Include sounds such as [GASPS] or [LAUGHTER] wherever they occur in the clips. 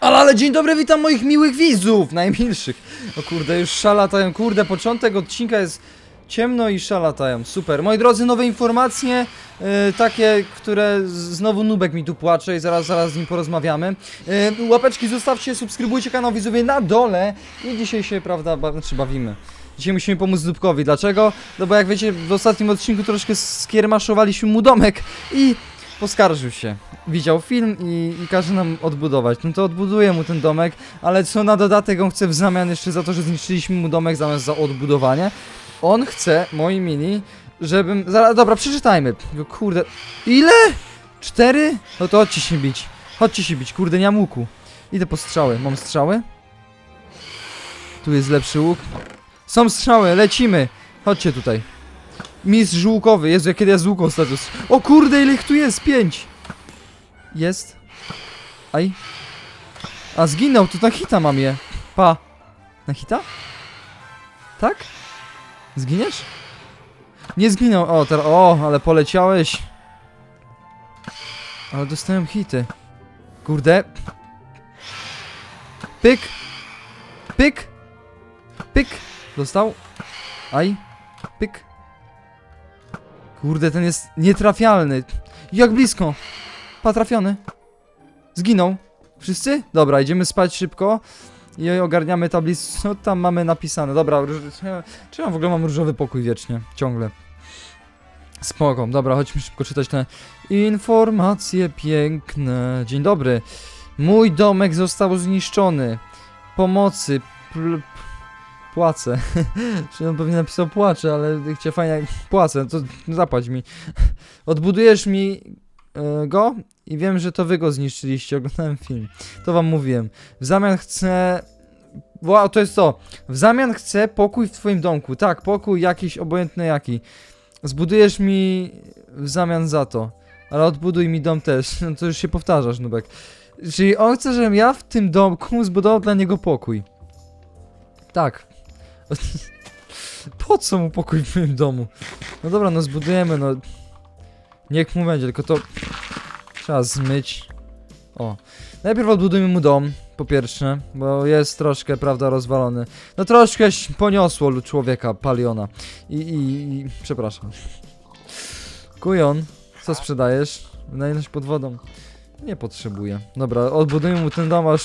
Ale, ale dzień dobry, witam moich miłych widzów, najmilszych. O kurde, już szalatają, kurde, początek odcinka jest ciemno i szalatają, super. Moi drodzy, nowe informacje, e, takie, które znowu Nubek mi tu płacze i zaraz, zaraz z nim porozmawiamy. E, łapeczki zostawcie, subskrybujcie kanał widzowie na dole i dzisiaj się, prawda, ba znaczy bawimy. Dzisiaj musimy pomóc Dubkowi, dlaczego? No bo jak wiecie, w ostatnim odcinku troszkę skiermaszowaliśmy mu domek i poskarżył się. Widział film i, i każe nam odbudować. No to odbuduję mu ten domek, ale co na dodatek on chce w zamian jeszcze za to, że zniszczyliśmy mu domek zamiast za odbudowanie. On chce, moi mili, żebym... Zaraz, dobra, przeczytajmy. Kurde, ile? Cztery? No to chodźcie się bić. Chodźcie się bić, kurde, nie mam łuku. Idę po strzały. Mam strzały? Tu jest lepszy łuk. Są strzały, lecimy. Chodźcie tutaj. Mistrz łukowy. Jezu, kiedy ja z łuką status. O kurde, ile ich tu jest? Pięć. Jest. Aj. A zginął, to na hita mam je. Pa. Na hita? Tak? Zginiesz? Nie zginął. O, teraz. O, ale poleciałeś. Ale dostałem hity. Kurde. Pyk. Pyk. Pyk. Dostał. Aj. Pyk. Kurde, ten jest nietrafialny. Jak blisko. Pa, trafiony. Zginął. Wszyscy? Dobra, idziemy spać szybko. I ogarniamy tablicę. Co tam mamy napisane? Dobra, róż... [LAUGHS] czy ja w ogóle mam różowy pokój wiecznie? Ciągle. Spoko, dobra, chodźmy szybko czytać te informacje piękne. Dzień dobry. Mój domek został zniszczony. Pomocy. Pl... Płacę. [LAUGHS] Czy on pewnie napisał płaczę, ale chciał fajnie płacę, to zapłać mi. [LAUGHS] Odbudujesz mi go i wiem, że to wy go zniszczyliście, oglądałem film. To wam mówiłem. W zamian chcę... Wow, to jest to. W zamian chcę pokój w twoim domku. Tak, pokój jakiś, obojętny jaki. Zbudujesz mi w zamian za to. Ale odbuduj mi dom też. [LAUGHS] No to już się powtarzasz, Nubek. Czyli on chce, żebym ja w tym domku zbudował dla niego pokój. Tak. [LAUGHS] Po co mu pokój w moim domu? No dobra, no zbudujemy, no. Niech mu będzie, tylko to trzeba zmyć. O. Najpierw odbudujmy mu dom, po pierwsze, bo jest troszkę, prawda, rozwalony. No troszkę poniosło człowieka, paliona. I, i, i przepraszam. Kujon, co sprzedajesz? Wynajemność pod wodą. Nie potrzebuję. Dobra, odbudujmy mu ten dom, aż,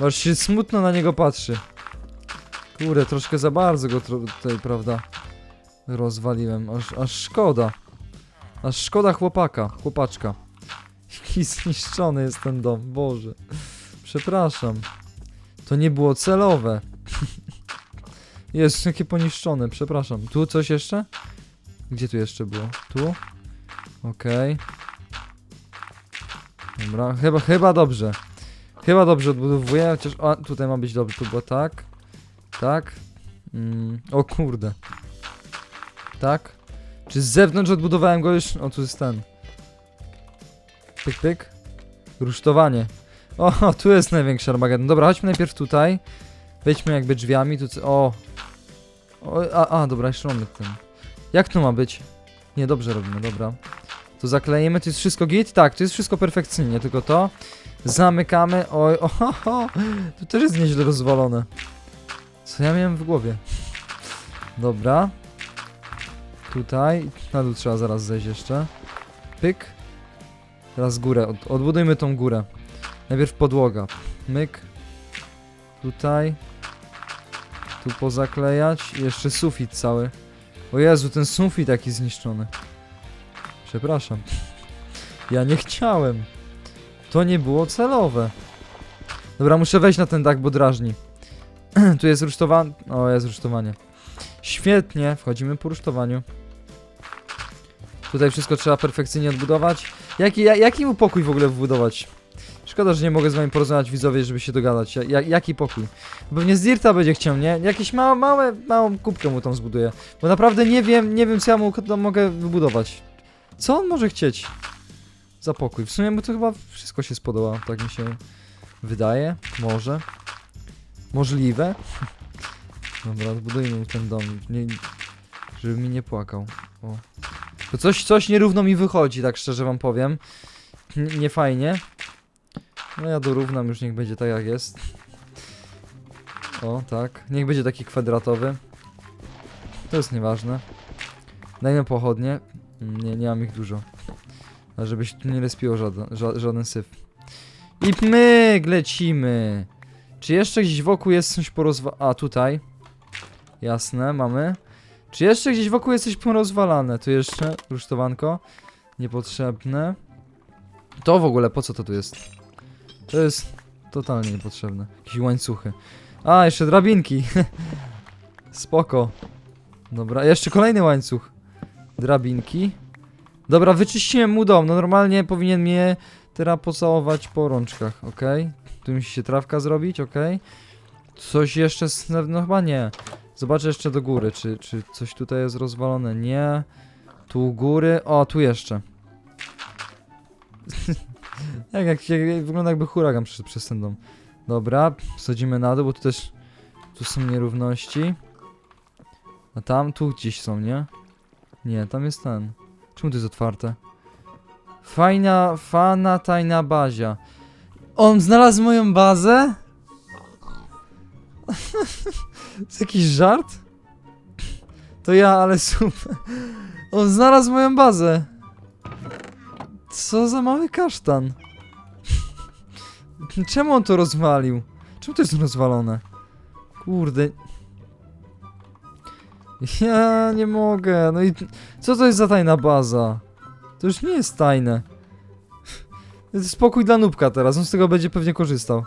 aż się smutno na niego patrzy. Kurde, troszkę za bardzo go tutaj, prawda, rozwaliłem. Aż, aż szkoda. Aż szkoda chłopaka, chłopaczka. Jaki zniszczony jest ten dom, Boże. Przepraszam. To nie było celowe. [LAUGHS] Jest jakie poniszczone, przepraszam. Tu coś jeszcze? Gdzie tu jeszcze było? Tu? Okej. Dobra, chyba, chyba dobrze. Chyba dobrze odbudowuję, chociaż... A, tutaj ma być dobrze, tu było tak. Tak. Mm, o kurde. Tak. Czy z zewnątrz odbudowałem go już? O, tu jest ten. Pyk, pyk. Rusztowanie. O, [LAUGHS] tu jest największy Armagedon. Dobra, chodźmy najpierw tutaj. Wejdźmy jakby drzwiami. Tu, co- o. o a, a, dobra, jeszcze mamy ten. Jak to ma być? Nie, dobrze robimy, dobra. Tu zaklejemy, to jest wszystko git? Tak, to jest wszystko perfekcyjnie, tylko to. Zamykamy. Oj, [LAUGHS] o, ho, ho. Tu też jest nieźle rozwalone. Co ja miałem w głowie? Dobra. Tutaj. Na dół trzeba zaraz zejść jeszcze. Pyk. Teraz górę. Od, odbudujmy tą górę. Najpierw podłoga. Myk. Tutaj. Tu pozaklejać. I jeszcze sufit cały. O Jezu, ten sufit taki zniszczony. Przepraszam. [LAUGHS] Ja nie chciałem. To nie było celowe. Dobra, muszę wejść na ten dach, bo drażni. [CLEARS THROAT] tu jest rusztowanie. O, jest rusztowanie. Świetnie, wchodzimy po rusztowaniu. Tutaj wszystko trzeba perfekcyjnie odbudować. Jaki, ja, jaki mu pokój w ogóle wbudować? Szkoda, że nie mogę z wami porozmawiać widzowie, żeby się dogadać. Ja, ja, jaki pokój? Pewnie z Dirta będzie chciał, nie? Jakieś małe, małe, małą kubkę mu tam zbuduję. Bo naprawdę nie wiem, nie wiem co ja mu tam mogę wybudować. Co on może chcieć? Za pokój. W sumie mu to chyba wszystko się spodoba, tak mi się wydaje. Może. Możliwe. [LAUGHS] Dobra, zbudujmy mu ten dom. Nie, żeby mi nie płakał. O. To coś, coś nierówno mi wychodzi, tak szczerze wam powiem. Nie fajnie. No ja dorównam, już niech będzie tak jak jest. O, tak. Niech będzie taki kwadratowy. To jest nieważne. Dajmy pochodnie. Mm, Nie, nie mam ich dużo. A żebyś tu nie respiło żaden, ża żaden syf. I myk, lecimy. Czy jeszcze gdzieś wokół jest coś porozwa... A, tutaj. Jasne, mamy. Czy jeszcze gdzieś wokół jest coś porozwalane? Tu jeszcze rusztowanko. Niepotrzebne. To w ogóle, po co to tu jest? To jest totalnie niepotrzebne. Jakieś łańcuchy. A, jeszcze drabinki. [LAUGHS] Spoko. Dobra, jeszcze kolejny łańcuch. Drabinki. Dobra, wyczyściłem mu dom. No normalnie powinien mnie teraz pocałować po rączkach, okej? Tu musi się trawka zrobić, okej? Coś jeszcze, z... no chyba nie. Zobaczę jeszcze do góry, czy, czy coś tutaj jest rozwalone. Nie. Tu góry. O, tu jeszcze. [LAUGHS] jak, jak, jak wygląda jakby huragan przez, przez ten dom. Dobra, schodzimy na dół, bo tu też tu są nierówności. A tam, tu gdzieś są, nie? Nie, tam jest ten. Czemu to jest otwarte? Fajna, fana, tajna bazia. On znalazł moją bazę? Jest jakiś żart? To ja, ale super. On znalazł moją bazę. Co za mały kasztan. Czemu on to rozwalił? Czemu to jest rozwalone? Kurde. Ja nie mogę. No i co to jest za tajna baza? To już nie jest tajne. Spokój dla nubka teraz, on z tego będzie pewnie korzystał.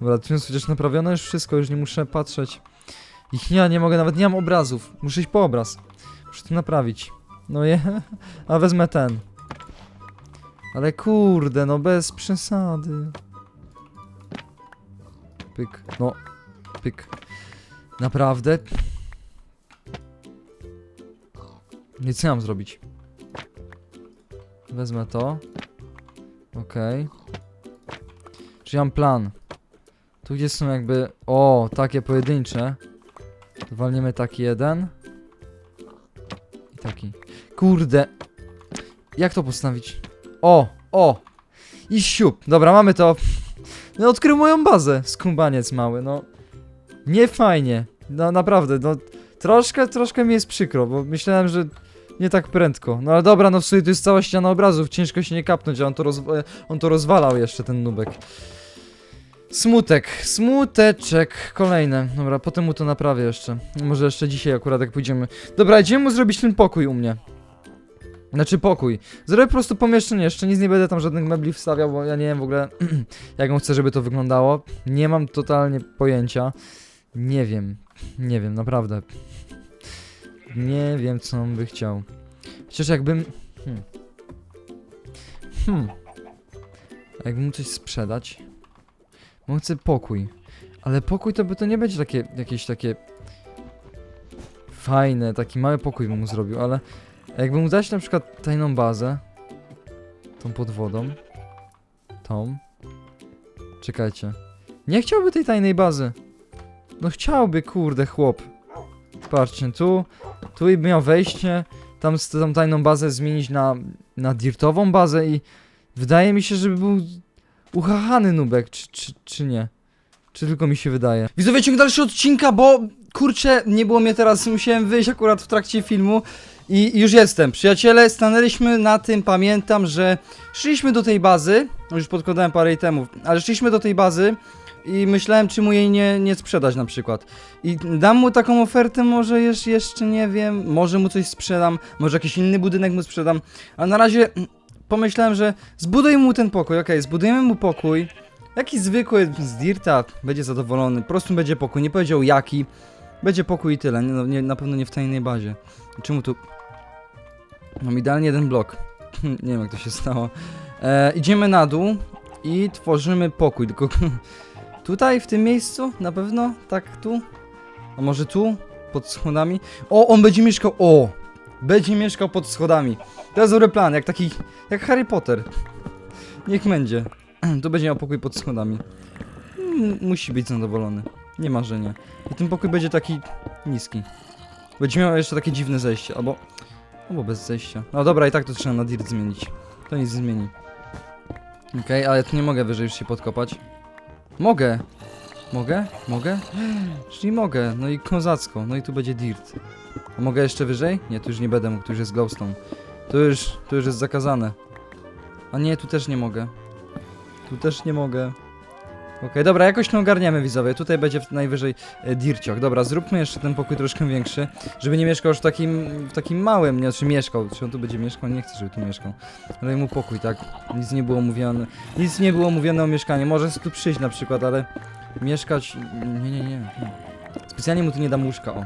Dobra, tu jest chociaż naprawione już wszystko, już nie muszę patrzeć. Ich ja nie mogę, nawet nie mam obrazów. Muszę iść po obraz. Muszę to naprawić. No je, [LAUGHS] a wezmę ten. Ale kurde, no bez przesady. Pyk, no, pyk. Naprawdę? Nie co mam zrobić? Wezmę to. Okej. Czy ja mam plan? Tu gdzie są jakby... O, takie pojedyncze. To walniemy taki jeden. I taki. Kurde. Jak to postawić? O, o. I siup. Dobra, mamy to. No odkrył moją bazę. Skumbaniec mały, no. Nie fajnie. No naprawdę, no. Troszkę, troszkę mi jest przykro, bo myślałem, że nie tak prędko. No ale dobra, no w sumie tu jest cała ściana obrazów, ciężko się nie kapnąć, a on to, rozwa- on to rozwalał jeszcze, ten nubek. Smutek, smuteczek, kolejne. Dobra, potem mu to naprawię jeszcze. Może jeszcze dzisiaj akurat jak pójdziemy. Dobra, idziemy mu zrobić ten pokój u mnie. Znaczy pokój. Zrobię po prostu pomieszczenie, jeszcze nic nie będę tam żadnych mebli wstawiał, bo ja nie wiem w ogóle [CLEARS THROAT] jak on chce, żeby to wyglądało. Nie mam totalnie pojęcia. Nie wiem, nie wiem, naprawdę. Nie wiem, co on by chciał. Chociaż jakbym... Hmm. Hmm. Jakbym mu coś sprzedać... Bo on chce pokój. Ale pokój to by to nie będzie takie, jakieś takie... Fajne, taki mały pokój bym mu zrobił, ale... Jakbym mu dać na przykład tajną bazę... Tą pod wodą... Tą... Czekajcie. Nie chciałby tej tajnej bazy. No chciałby, kurde, chłop. Patrzcie, tu... Tu i miał wejście, tam z tą tajną bazę zmienić na, na dirtową bazę i wydaje mi się, żeby był uchachany nubek, czy, czy, czy nie? Czy tylko mi się wydaje? Widzowie, ciąg dalszy odcinka, bo kurczę, nie było mnie teraz, musiałem wyjść akurat w trakcie filmu i już jestem. Przyjaciele, stanęliśmy na tym, pamiętam, że szliśmy do tej bazy, no już podkładałem parę itemów, ale szliśmy do tej bazy i myślałem, czy mu jej nie, nie sprzedać na przykład. I dam mu taką ofertę, może jesz, jeszcze nie wiem, może mu coś sprzedam, może jakiś inny budynek mu sprzedam, a na razie mm, pomyślałem, że zbuduj mu ten pokój, okej, zbudujemy mu pokój, jakiś zwykły z Dirta, będzie zadowolony, po prostu będzie pokój, nie powiedział jaki, będzie pokój i tyle, nie, no, nie, na pewno nie w tajnej bazie. Czemu tu... Mam idealnie jeden blok, [LAUGHS] nie wiem jak to się stało. E, idziemy na dół i tworzymy pokój, tylko [LAUGHS] tutaj, w tym miejscu, na pewno, tak tu, a może tu? Pod schodami? O, on będzie mieszkał. O! Będzie mieszkał pod schodami. To jest dobry plan, jak taki. Jak Harry Potter. Niech będzie. [CLEARS THROAT] To będzie miał pokój pod schodami. Mm, Musi być zadowolony. Nie marzenia. I ten pokój będzie taki niski. Będzie miał jeszcze takie dziwne zejście, albo. Albo bez zejścia. No dobra, i tak to trzeba na dirt zmienić. To nic nie zmieni. Okej, ale tu nie mogę wyżej już się podkopać. Mogę. Mogę? Mogę? [GASPS] Czyli mogę. No i kozacko. No i tu będzie dirt. A mogę jeszcze wyżej? Nie, tu już nie będę mógł, tu już jest glowstone. Tu już, tu już jest zakazane. A nie, tu też nie mogę. Tu też nie mogę. Okej, dobra, jakoś to ogarniemy widzowie. Tutaj będzie najwyżej e, dirciok. Dobra, zróbmy jeszcze ten pokój troszkę większy, żeby nie mieszkał już w takim, w takim małym, nie, czy mieszkał, czy on tu będzie mieszkał, nie chcę, żeby tu mieszkał. Ale mu pokój, tak, nic nie było mówione, nic nie było mówione o mieszkaniu, może tu przyjść na przykład, ale mieszkać, nie, nie. nie. Specjalnie mu tu nie dam łóżka, o.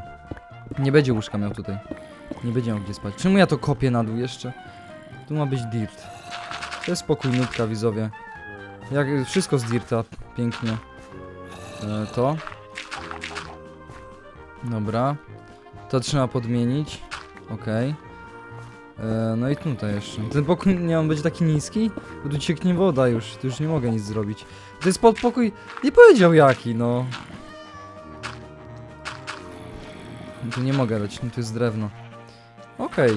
Nie będzie łóżka miał tutaj. Nie będzie miał gdzie spać. Czemu ja to kopię na dół jeszcze? Tu ma być dirt. To jest pokój nubka, widzowie. Jak wszystko z dirta, pięknie. E, to. Dobra. To trzeba podmienić. Okej. E, No i tutaj jeszcze. Ten pokój nie on będzie taki niski? Bo tu cieknie woda już, tu już nie mogę nic zrobić. To jest podpokój. Nie powiedział jaki, no. Tu nie mogę dać, tu jest drewno. Okej,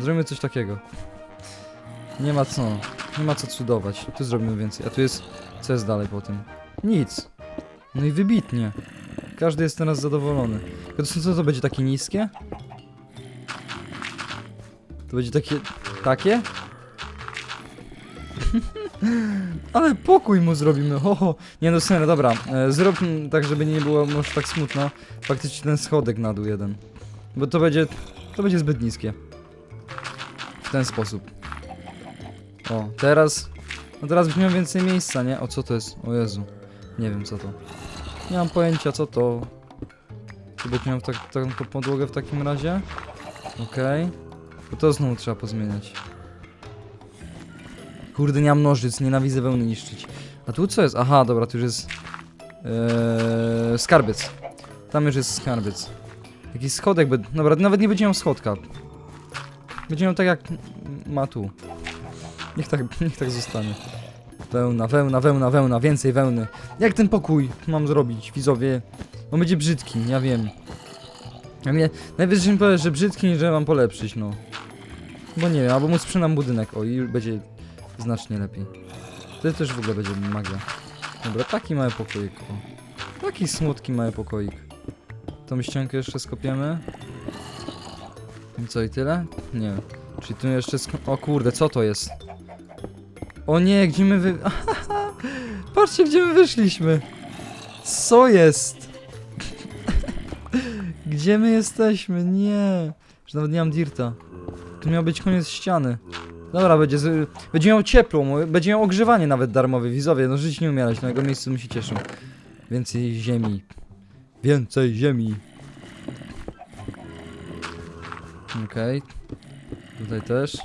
zrobimy coś takiego. Nie ma co, nie ma co cudować. Tu zrobimy więcej. A tu jest, co jest dalej po tym? Nic. No i wybitnie. Każdy jest teraz zadowolony. Co, co to będzie takie niskie? To będzie takie, takie? [LAUGHS] Ale pokój mu zrobimy, ho, ho. Nie no, serio, dobra. E, zrób tak, żeby nie było może tak smutno. Faktycznie ten schodek na dół jeden. Bo to będzie, to będzie zbyt niskie. W ten sposób. O, teraz, no teraz byś miał więcej miejsca, nie? O, co to jest? O Jezu. Nie wiem, co to. Nie mam pojęcia, co to. Czy być miał tak, taką podłogę w takim razie? Okej. Bo to znowu trzeba pozmieniać. Kurde, nie mam nożyc, nienawidzę wełny niszczyć. A tu co jest? Aha, dobra, tu już jest... Eee, skarbiec. Tam już jest skarbiec. Jakiś schodek, by... Dobra, nawet nie będzie miał schodka. Będzie miał tak jak ma tu. Niech tak, [LAUGHS] niech tak zostanie. Wełna, wełna, wełna, wełna, więcej wełny. Jak ten pokój mam zrobić, widzowie? On będzie brzydki, ja wiem. Ja mnie, najwyżej mi powiesz, że brzydki, że mam polepszyć, no. Bo nie wiem, albo mu sprzedam budynek, o i będzie znacznie lepiej. To też w ogóle będzie magia. Dobra, taki mały pokoik, o. Taki smutki mały pokoik. Tą ściankę jeszcze skopiemy. I co, i tyle? Nie. Czyli tu jeszcze O kurde, co to jest? O nie, gdzie my wy... [LAUGHS] Patrzcie, gdzie my wyszliśmy. Co jest? [LAUGHS] gdzie my jesteśmy? Nie. Że nawet nie mam dirta. Tu miał być koniec ściany. Dobra, będzie, z... będzie miał ciepło, będzie miał ogrzewanie nawet darmowe, widzowie. No żyć nie umierać, na jego miejscu bym się cieszył. Więcej ziemi. Więcej ziemi. Okej. Tutaj też.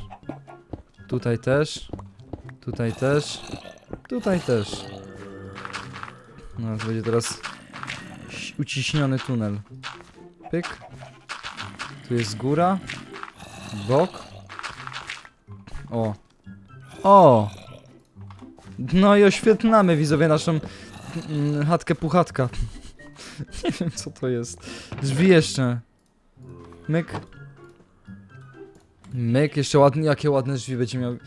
Tutaj też. Tutaj też. Tutaj też. No, to będzie teraz uciśniony tunel. Pyk. Tu jest góra. Bok. O. O! No i oświetlamy widzowie naszą mm, chatkę puchatka. [LAUGHS] Nie wiem co to jest. Drzwi jeszcze. Myk. Myk, jeszcze ładnie, jakie ładne drzwi będzie miał.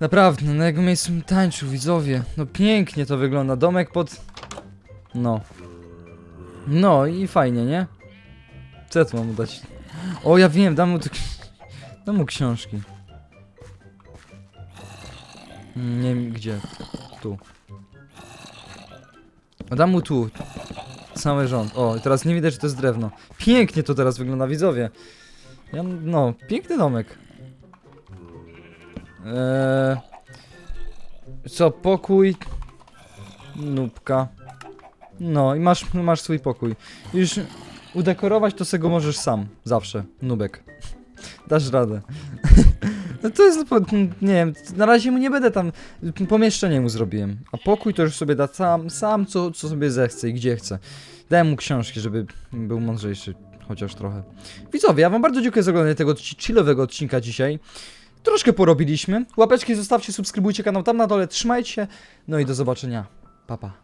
Naprawdę, na jego miejscu tańczył, widzowie. No pięknie to wygląda. Domek pod... No. No i fajnie, nie? Co ja tu mam dać? O, ja wiem, dam mu. Dam mu książki. Nie wiem gdzie. Tu. Dam mu tu. Cały rząd. O, teraz nie widać, że to jest drewno. Pięknie to teraz wygląda, widzowie. Ja, no, piękny domek. Eee, co, pokój? Nubka. No i masz, masz swój pokój. Już udekorować to sobie go możesz sam. Zawsze. Nubek. [LAUGHS] Dasz radę. [LAUGHS] No to jest, nie wiem, na razie mu nie będę tam, pomieszczenie mu zrobiłem, a pokój to już sobie da sam, sam co, co sobie zechce i gdzie chce. Dałem mu książki, żeby był mądrzejszy, chociaż trochę. Widzowie, ja wam bardzo dziękuję za oglądanie tego chillowego odcinka dzisiaj. Troszkę porobiliśmy. Łapeczki zostawcie, subskrybujcie kanał tam na dole, trzymajcie się. No i do zobaczenia. Pa, pa.